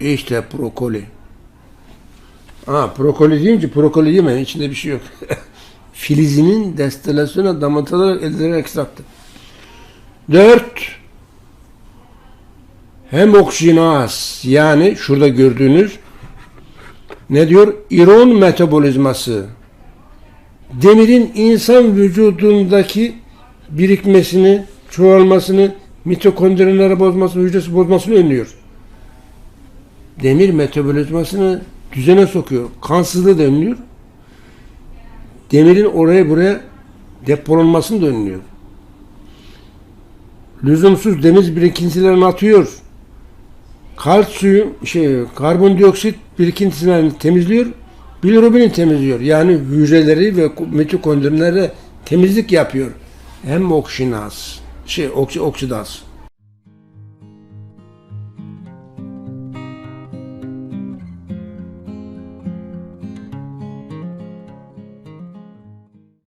İşte brokoli. Ha, brokoli deyince brokoli yemeyin. içinde bir şey yok. Filizinin destilasyona damlatılarak elde edilen ekstraktı. Dört. Hemoksijenaz yani şurada gördüğünüz ne diyor? İron metabolizması. Demirin insan vücudundaki birikmesini, çoğalmasını, mitokondrileri bozmasını, hücresi bozmasını önlüyor. Demir metabolizmasını düzene sokuyor. Kansızlığı da önlüyor. Demirin oraya buraya depolanmasını da önlüyor. Lüzumsuz deniz birikintilerini atıyor. Kalsiyum, şey, karbondioksit birikintilerini temizliyor. Bilirubini temizliyor. Yani hücreleri ve mitokondrilere temizlik yapıyor. Hem okşinaz, şey, oksi, oksidaz.